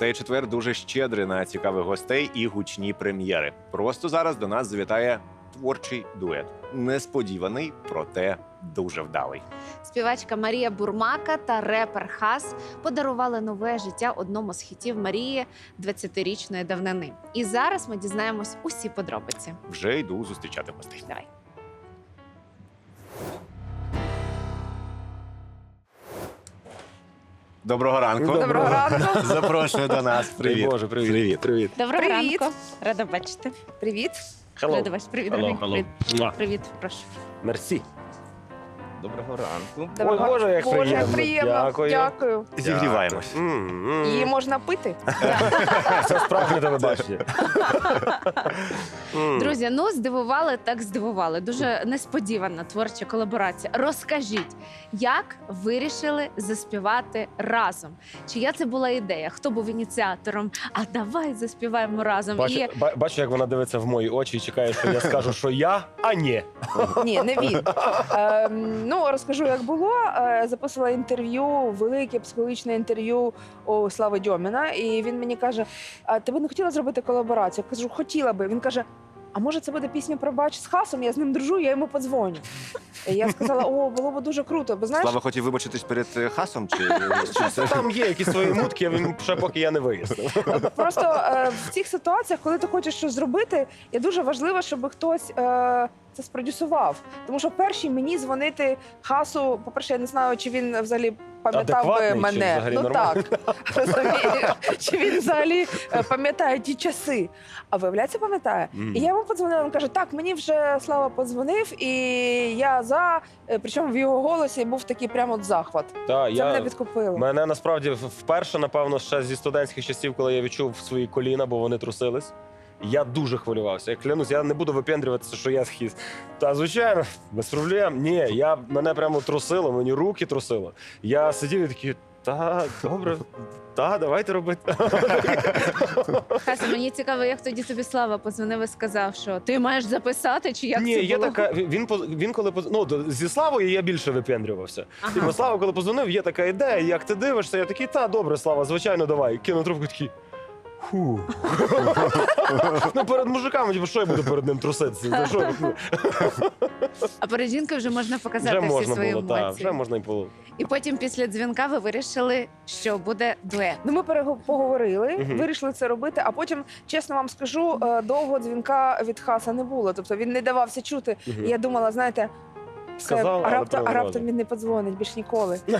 Цей четвер дуже щедрий на цікавих гостей і гучні прем'єри. Просто зараз до нас завітає творчий дует. Несподіваний, проте дуже вдалий. Співачка Марія Бурмака та репер Хас подарували нове життя одному з хітів Марії 20-річної давнини. І зараз ми дізнаємось усі подробиці. Вже йду зустрічати гостей. Давай. Доброго ранку. Доброго ранку. Запрошую до нас. Привіт. Боже, привіт. Привіт. Привіт. Доброго Привіт. ранку. Рада бачити. Привіт. Рада вас. Привіт, Hello, hello. Привіт. Привіт, прошу. Мерсі. Доброго ранку. Ой, Боже, як Боже, приємно. як приємно. Дякую. Дякую. Зігріваємось. Її можна пити? Це справжнє телебачення. Друзі, ну здивували, так здивували. Дуже несподівана творча колаборація. Розкажіть, як вирішили заспівати разом? Чия це була ідея? Хто був ініціатором? А давай заспіваємо разом. Бачу, І ба- бачу, як вона дивиться в мої очі і чекає, що я скажу, що я, а ні. Ні, не він. Ем, ну, розкажу, як було. Е, записувала інтерв'ю, велике психологічне інтерв'ю у Слави Дьоміна. І він мені каже: а ти би не хотіла зробити колаборацію? Я кажу, хотіла би. Він каже. А може, це буде пісня про бач з хасом? Я з ним дружу, я йому подзвоню. І я сказала: о, було б дуже круто. Бо знаєш, Слава хотів вибачитись перед е, хасом чи, чи? Там є якісь свої мутки, він ще поки я не вияснив. Просто е, в цих ситуаціях, коли ти хочеш щось зробити, є дуже важливо, щоб хтось е, це спродюсував. Тому що перший мені дзвонити хасу, по-перше, я не знаю, чи він взагалі пам'ятав би мене. ну нормальний? так розумієш, чи він взагалі е, пам'ятає ті часи. А виявляється, пам'ятає. Мгм. І я йому подзвонила. Він каже: Так, мені вже Слава подзвонив, і я за. Е, Причому в його голосі був такий прямо от захват. Та, Це я... мене підкупило. Мене насправді вперше, напевно, ще зі студентських часів, коли я відчув свої коліна, бо вони трусились. Я дуже хвилювався. Я клянусь, я не буду випендрюватися, що я схиз. Та звичайно, без проблем. Ні, я мене прямо трусило, мені руки трусило. Я сидів і такий, та добре, та давайте робити. Хаса, мені цікаво, як тоді тобі Слава подзвонив і сказав, що ти маєш записати, чи як Ні, це є було? така. Він він коли ну, зі Славою я більше випендрювався. Ага. Слава, коли позвонив, є така ідея, як ти дивишся, я такий, та добре, Слава, звичайно, давай. Кину трубку такий. Фу. ну, перед мужиками, типу, що я буду перед ним труситися? За що? Ну, А перед жінкою вже можна показати Вже всі можна свої було, так, емоції. вже можна і було. І потім після дзвінка ви вирішили, що буде дует. Ну, ми перего- поговорили, Мгм. вирішили це робити. А потім, чесно вам скажу, е, довго дзвінка від хаса не було. Тобто він не давався чути. Мгм. І я думала, знаєте. все, Сказав, а, але раптом, а раптом він не подзвонить більш ніколи.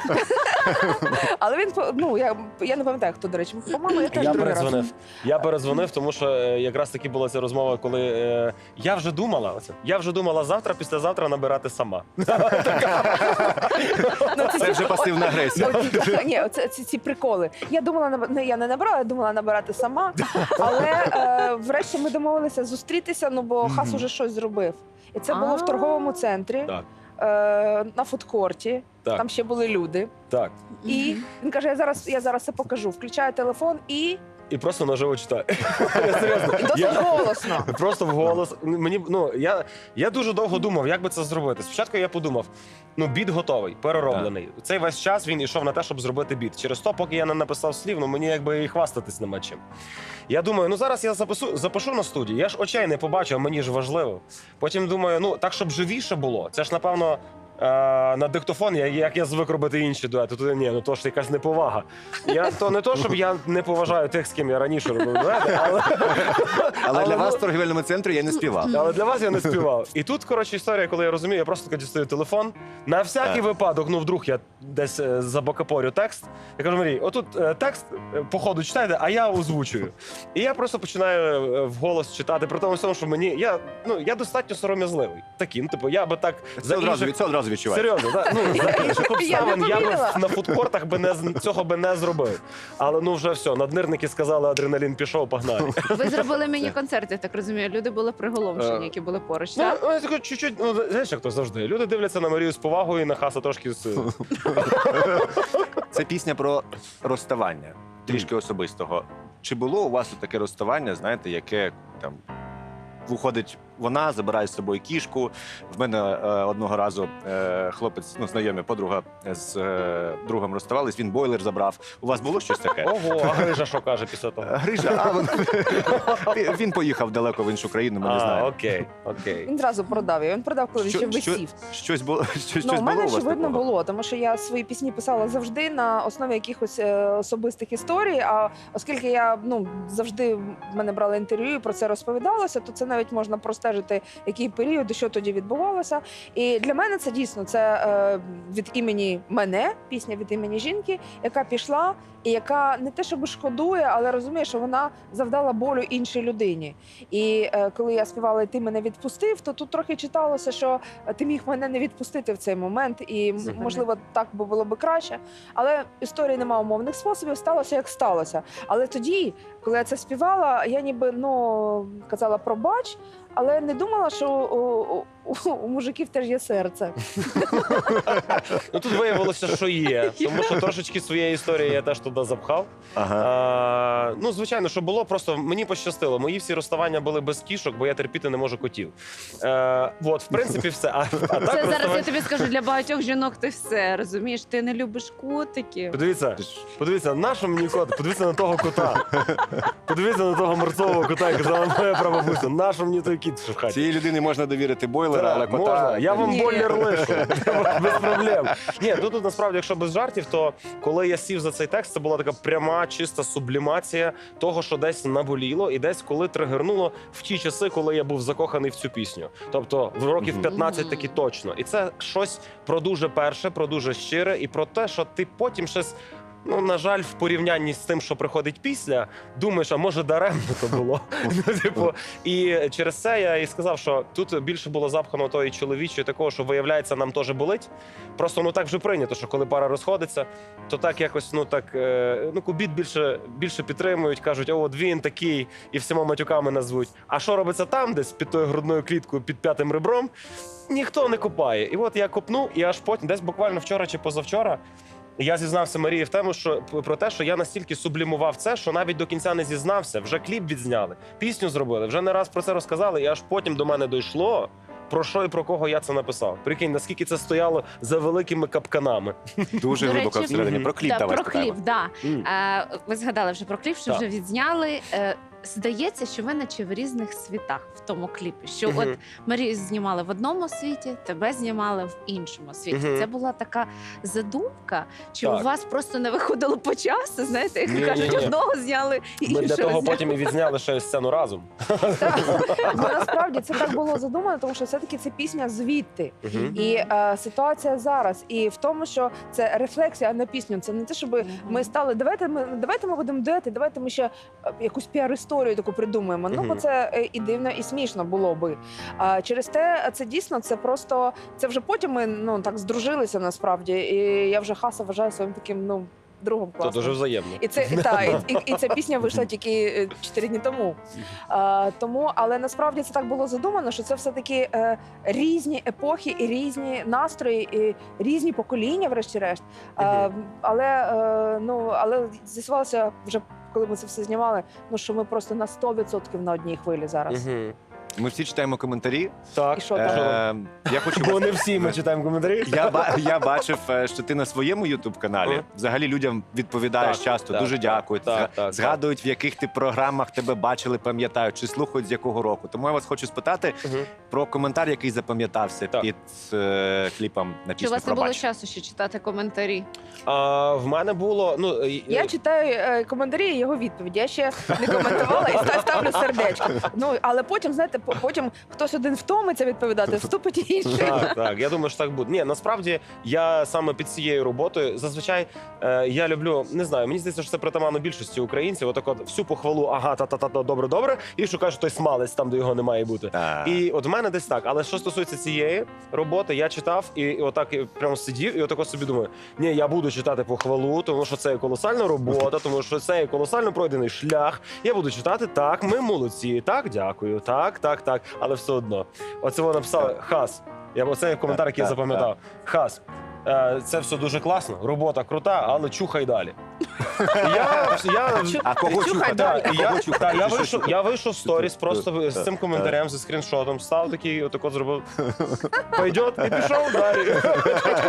Але він по- ну я, я не пам'ятаю, хто до речі. По-моєму, я теж Я другий раз. Я передзвонив, тому що е, якраз таки була ця розмова, коли е, я вже думала, оце, я вже думала завтра, післязавтра набирати сама. Ну, Це вже пасивна агресія. От, Ні, оце ці, ці приколи. Я думала, наб- не я не набрала, я думала набирати сама. Але е, врешті ми домовилися зустрітися, ну бо хас уже щось зробив. І це було в торговому центрі, Так. е, на фудкорті. Так. Там ще були люди. Так. І він каже: я зараз, я зараз це покажу. Включаю телефон і І просто наживо читаю. Я серйозно. і досить Я- голосно. Просто в голос. Мені ну я, я дуже довго думав, як би це зробити. Спочатку я подумав: ну, біт готовий, перероблений. Цей весь час він ішов на те, щоб зробити біт. Через то, поки я не написав слів, ну мені якби і хвастатись нема чим. Я думаю, ну зараз я запишу, запишу на студії. Я ж очей не побачу, мені ж важливо. Потім думаю, ну так, щоб живіше було. Це ж напевно. Е, На диктофон, я, як я звик робити інші дуети, то ні, ну то ж якась неповага. Я то не то, щоб я не поважаю тих, з ким я раніше робив дуети, але Але для Але вас ну- в торгівельному центрі я не співав. але для вас я не співав. І тут, коротше, історія, коли я розумію, я просто таки дістаю телефон. На всякий Так. випадок, ну вдруг я десь е, забокапорю текст. Я кажу, Марій, отут е, текст е, по ходу читайте, а я озвучую. І я просто починаю е, вголос читати, при тому всьому, що мені я ну я достатньо сором'язливий. Такий, ну типу, я би так Це одразу, інших- це одразу відчуваю. Серйозно, да? ну за інших обставин я, би на фудкортах би не з- цього би не зробив. Але ну вже все, наднирники сказали, адреналін пішов, погнали. Ви зробили міні-концерт, я так розумію. Люди були приголомшені, Е, які були поруч. Ну, Так? ну, я такий чуть-чуть, ну, знаєш, як то завжди. Люди дивляться на Марію з повагою і на хаса трошки з. Це пісня про розставання, трішки особистого. Чи було у вас таке розставання, знаєте, яке там виходить вона забирає з собою кішку. В мене е, одного разу е, хлопець, ну знайомий, подруга з е, другом розставались. Він бойлер забрав. У вас було щось таке? Ого, а Грижа що каже після того? Грижа, а він, він- поїхав далеко в іншу країну. Ми не знаємо. окей, окей. Він зразу продав її. Він продав, коли він ще висів. щось було щось, Ну, щось у мене було у вас очевидно такого? було, тому що я свої пісні писала завжди на основі якихось е, особистих історій. А оскільки я ну завжди в мене брали інтерв'ю і про це розповідалося, то це навіть можна простежити, який період і що тоді відбувалося. І для мене це дійсно це е, від імені мене, пісня від імені жінки, яка пішла. І яка не те, щоб шкодує, але розуміє, що вона завдала болю іншій людині. І е, коли я співала, і ти мене відпустив, то тут трохи читалося, що е, ти міг мене не відпустити в цей момент, і можливо так би було би краще. Але історії немає умовних способів, сталося як сталося. Але тоді, коли я це співала, я ніби ну казала пробач, але не думала, що у, мужиків теж є серце. Ну тут виявилося, що є, тому що трошечки своєї історії я теж туди запхав. Ага. Ну, звичайно, що було, просто мені пощастило. Мої всі розставання були без кішок, бо я терпіти не можу котів. Е, от, в принципі, все. А, а так Це зараз я розставання- тобі скажу для багатьох жінок. Ти все розумієш. Ти не любиш котиків. Подивіться, подивіться, на що мені кот? Подивіться на того кота. Подивіться на того морцового кота, як казала моя прабабуся. На що мені той кіт в хаті? Цієї людини можна довірити бойлера, але кота... можна. Я вам Ні. бойлер лишу. Без проблем. Ні, ну тут насправді, якщо без жартів, то коли я сів за цей текст, це була така пряма, чиста сублімація того, що десь наболіло, і десь коли тригернуло в ті часи, коли я був закоханий в цю пісню. Тобто в років Мгм. 15 таки точно. І це щось про дуже перше, про дуже щире, і про те, що ти потім щось. Ну, на жаль, в порівнянні з тим, що приходить після, думаєш, а може даремно то було. Ну, типу, і через це я і сказав, що тут більше було запхано тої чоловічої такого, що виявляється, нам теж болить. Просто ну так вже прийнято, що коли пара розходиться, то так якось ну так е, ну кубіт більше більше підтримують, кажуть, о, от він такий, і всіма матюками назвуть. А що робиться там, десь під тою грудною кліткою, під п'ятим ребром, ніхто не копає. І от я копнув, і аж потім, десь буквально вчора чи позавчора. Я зізнався Марії в тему, що про те, що я настільки сублімував це, що навіть до кінця не зізнався. Вже кліп відзняли, пісню зробили, вже не раз про це розказали, і аж потім до мене дійшло. Про що і про кого я це написав? Прикинь, наскільки це стояло за великими капканами. Дуже До глибоко речі, всередині. Про кліп Да, давай про спитаємо. кліп, да. М. Е, ви згадали вже про кліп, що Так. вже відзняли. Е, здається, що ви наче в різних світах в тому кліпі. Що Мгм. от Марію знімали в одному світі, тебе знімали в іншому світі. Мгм. Це була така задумка, чи Так. у вас просто не виходило по часу? Знаєте, як Ні-ні-ні. кажуть, одного зняли і Ми іншого для того зняли. потім і відзняли ще сцену разом. Бо насправді це так було задумано, тому що все-таки це пісня звідти. І е, ситуація зараз, і в тому, що це рефлексія на пісню. Це не те, щоб ми стали. Давайте ми давайте ми будемо дуети, давайте ми ще е, якусь піар-історію таку придумаємо. Ну бо це е, і дивно, і смішно було би. А через те, це дійсно це просто це вже потім ми ну так здружилися насправді. І я вже хаса вважаю своїм таким ну другом класом. Це дуже взаємно. І це та, і, і, і ця пісня вийшла тільки е, чотири дні тому. А, тому, але насправді це так було задумано, що це все таки е, різні епохи і різні настрої, і різні покоління, врешті-решт. А, але е, ну але з'ясувалося вже. Коли ми це все знімали, ну що ми просто на 100% на одній хвилі зараз. Мгм. Ми всі читаємо коментарі. Так. І що там? Е, я хочу Бо не всі ми читаємо коментарі. Я, ба- я бачив, е, що ти на своєму ютуб-каналі взагалі людям відповідаєш Так, часто, так, дуже так, дякують. так, зга- так, згадують, в яких ти програмах тебе бачили, пам'ятають, чи слухають з якого року. Тому я вас хочу спитати Мгм. про коментар, який запам'ятався Так. під е, кліпом на Чи у пісню вас не було «Пробач». часу ще читати коментарі? А, в мене було. Ну, і- Я читаю е, коментарі і його відповіді. Я ще не коментувала і ста- ставлю сердечко. Ну але потім, знаєте, потім хтось один втомиться відповідати, вступить інший. Так, так. Я думаю, що так буде. Ні, насправді я саме під цією роботою зазвичай е, я люблю, не знаю, мені здається, що це притаманно більшості українців. Отак от всю похвалу, ага, та та та та добре, добре, і шукаєш той смалець там, де його не має бути. Так. І от в мене десь так. Але що стосується цієї роботи, я читав і, і отак і прямо сидів, і отако собі думаю: ні, я буду читати похвалу, тому що це є колосальна робота, тому що це є колосально пройдений шлях. Я буду читати так, ми молодці, так, дякую, так, так, так. Але все одно. Оце вона написала хас. Я оце коментар, який я Так, так, запам'ятав. Хас. е, Це все дуже класно, робота крута, але чухай далі. Я, я, А кого Чухай чухати? далі. Так, А я, кого чухати? та, я, Ти що вийшов, чухати? я вийшов в сторіс просто з цим коментарем, зі скріншотом, став такий, отак от зробив. Пойдет і пішов далі.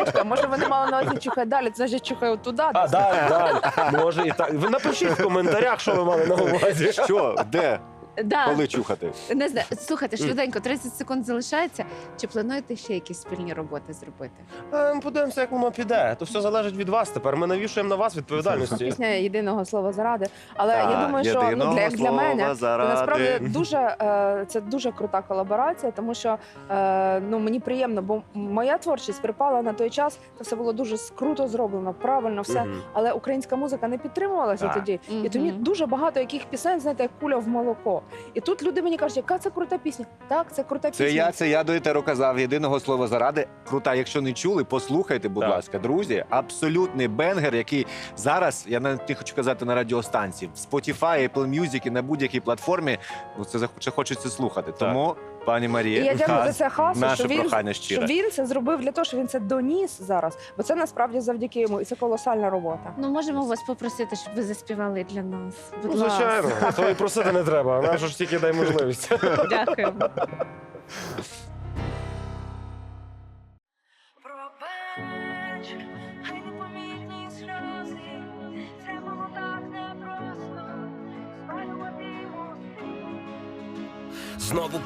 Чекай, може вони мали на увазі чухай далі, це значить чухай туди. А, далі, далі. Може і так. Ви напишіть в коментарях, що ви мали на увазі. Що? Де? Да. Коли чухати? Не знаю. Слухайте, швиденько, 30 секунд залишається. Чи плануєте ще якісь спільні роботи зробити? Е, Подивимося, як воно піде. То все залежить від вас тепер. Ми навішуємо на вас відповідальності. Пісня єдиного слова заради. Але Так, я думаю, що ну, єдиного для, як для слова мене заради. насправді дуже е, це дуже крута колаборація, тому що е, ну мені приємно, бо моя творчість припала на той час. Це все було дуже круто зроблено, правильно все. Мгм. Але українська музика не підтримувалася Так. тоді. І тоді дуже багато яких пісень, знаєте, як куля в молоко. І тут люди мені кажуть, яка це крута пісня. Так, це крута пісня. Це я, це я до етеру казав. Єдиного слова заради. Крута. Якщо не чули, послухайте, будь Так. ласка, друзі. Абсолютний бенгер, який зараз, я навіть не хочу казати на радіостанції, в Spotify, Apple Music і на будь-якій платформі. Ну це захоче хочеться слухати. Тому, пані І я дякую за це хасу, наше що він, прохання що він це зробив для того, що він це доніс зараз. Бо це насправді завдяки йому, і це колосальна робота. Ну, можемо вас попросити, щоб ви заспівали для нас. Будь Ну, звичайно, то і просити не треба. Же ж тільки дай можливість. Дякуємо.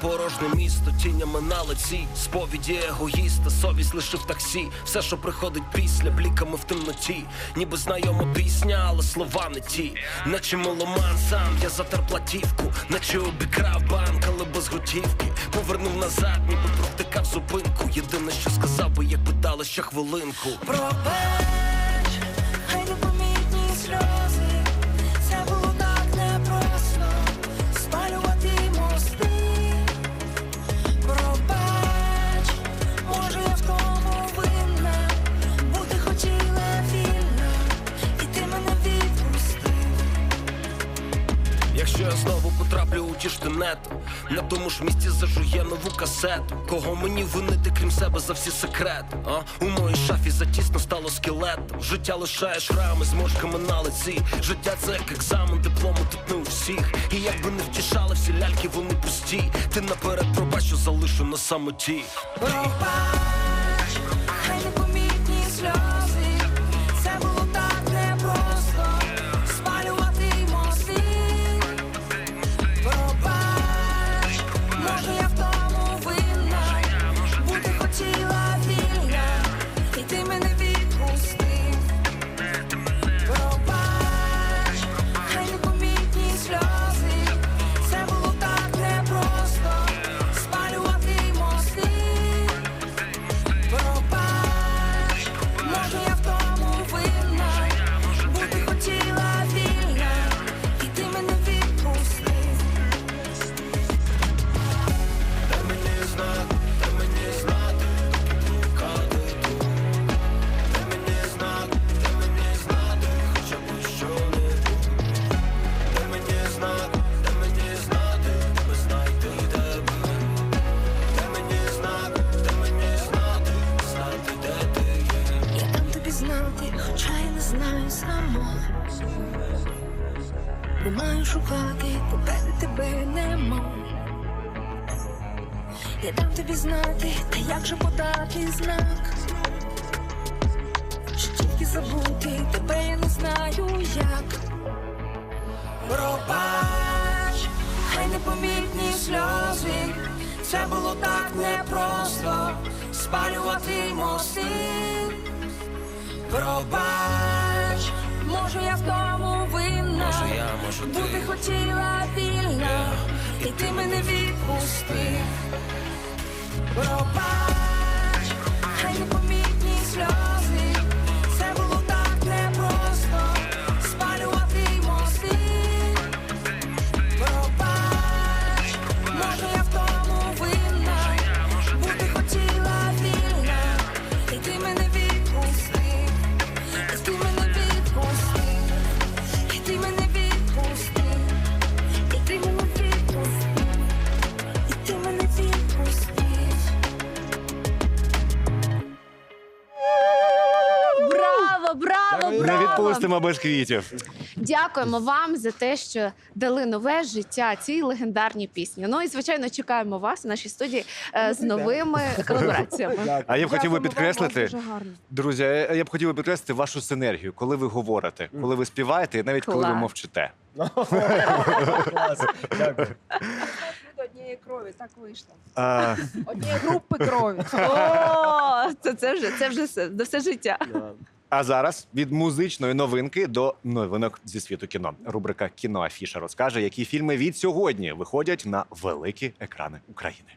Порожнє місто, тінями на лиці, сповіді егоїста, совість лишив таксі. Все, що приходить після, бліками в темноті, ніби знайома пісня, але слова не ті. Наче меломан сам, я затер платівку, наче обікрав банк, але без готівки. Повернув назад, ніби провтикав зупинку. Єдине, що сказав би, якби дали ще хвилинку. Пробач, хай непомітні Якщо я знову потраплю у ті штанети, на тому ж місці зажує нову касету. Кого мені винити, крім себе за всі секрети? А у моїй шафі затісно стало скелетом. Життя лишає шрами з мошками на лиці. Життя це як екзамен, диплому тут не у всіх. І якби не втішали всі ляльки, вони пусті. Ти наперед пробач, що залишу на самоті. Пробач, Не маю шукати, попереду тебе нема. Я дам тобі знати, та як же подати знак. Чи тільки забути тебе я не знаю як. Пробач, хай непомітні сльози, це було так непросто спалювати мости. Пробач, Може ти. бути хотіла вільна, і ти мене відпустив. Пробач, відпустимо без квітів. Дякуємо вам за те, що дали нове життя цій легендарній пісні. Ну і звичайно чекаємо вас у нашій студії е, з новими колабораціями. А я б хотів би підкреслити, друзі, я б хотів би підкреслити вашу синергію, коли ви говорите, коли ви співаєте, і навіть коли ви Клас. мовчите. Клас. Дякую. Однієї крові, так вийшло. А, Однієї групи крові. О, це, це вже це вже все до все життя. А зараз від музичної новинки до новинок зі світу кіно. Рубрика Кіноафіша розкаже, які фільми від сьогодні виходять на великі екрани України.